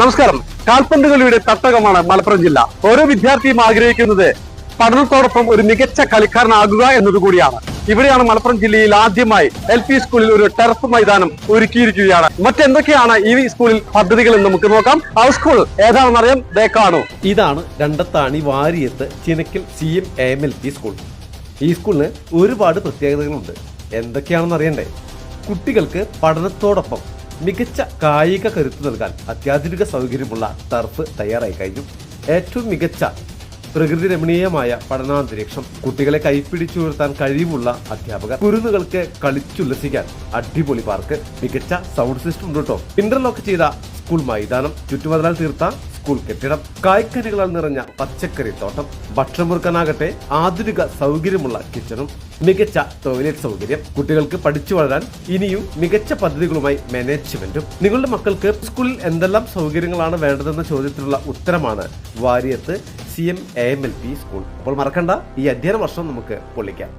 നമസ്കാരം. കാൽപന്ത് കളിയുടെ തട്ടകമാണ് മലപ്പുറം ജില്ല. ഓരോ വിദ്യാർത്ഥിയും ആഗ്രഹിക്കുന്നത് പഠനത്തോടൊപ്പം ഒരു മികച്ച കളിക്കാരനാകുക എന്നതുകൂടിയാണ്. ഇവിടെയാണ് മലപ്പുറം ജില്ലയിൽ ആദ്യമായി എൽ പി സ്കൂളിൽ ഒരു ടെറഫ് മൈതാനം ഒരുക്കിയിരിക്കുകയാണ്. മറ്റെന്തൊക്കെയാണ് ഈ സ്കൂളിൽ പദ്ധതികൾ എന്ന് നമുക്ക് നോക്കാം. ആ സ്കൂൾ ഏതാണെന്നറിയാം ദേ കാണൂ. ഇതാണ് Randathani Variyath ചിനക്കിൽ C M M L P school. ഈ സ്കൂളിന് ഒരുപാട് പ്രത്യേകതകളുണ്ട്. എന്തൊക്കെയാണെന്ന് അറിയണ്ടേ? കുട്ടികൾക്ക് പഠനത്തോടൊപ്പം മികച്ച കായിക കരുത്ത് നൽകാൻ അത്യാധുനിക സൗകര്യമുള്ള ടർഫ് തയ്യാറായി കഴിഞ്ഞു. ഏറ്റവും മികച്ച പ്രകൃതി രമണീയമായ പഠനാന്തരീക്ഷം കുട്ടികളെ കൈപ്പിടിച്ചുയർത്താൻ കഴിവുള്ള അധ്യാപകർ കുരുന്നുകൾക്ക് കളിച്ചുല്ലസിക്കാൻ അടിപൊളി പാർക്ക് മികച്ച സൗണ്ട് സിസ്റ്റം ഉണ്ട് കേട്ടോ ഇന്റർലോക്ക് ചെയ്ത സ്കൂൾ മൈതാനം ചുറ്റുമതിലാൽ തീർത്ത സ്കൂൾ കെട്ടിടം കായ്ക്കനികളാൽ നിറഞ്ഞ പച്ചക്കറി തോട്ടം ഭക്ഷണമുറുക്കാനാകട്ടെ ആധുനിക സൗകര്യമുള്ള കിച്ചണും മികച്ച ടോയ്ലറ്റ് സൗകര്യം. കുട്ടികൾക്ക് പഠിച്ചു വളരാൻ ഇനിയും മികച്ച പദ്ധതികളുമായി മാനേജ്മെന്റും നിങ്ങളുടെ മക്കൾക്ക് സ്കൂളിൽ എന്തെല്ലാം സൗകര്യങ്ങളാണ് വേണ്ടതെന്ന ചോദ്യത്തിനുള്ള ഉത്തരമാണ് Variyath C M A M L P school അപ്പോൾ മറക്കണ്ട ഈ അധ്യയന വർഷം നമുക്ക് പൊള്ളിക്കാം.